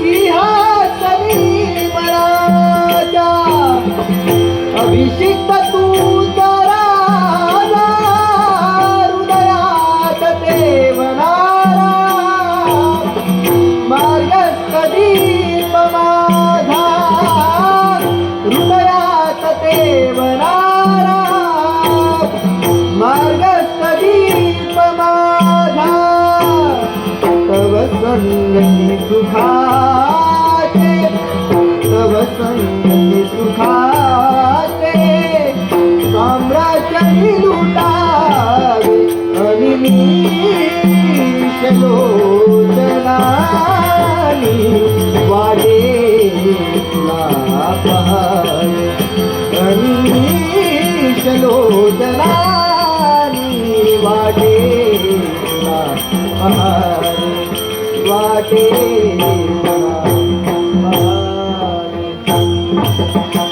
सिंहासनी बळाच्या अभिषिक्त संगती सुखाते तव संगती सुखाते साम्राज्य लुटावे आणि मी लोचनानी वाडे तुला पाहावे. आणि मीश लोचनानी वाडे तुला वाटे तुला पाहावे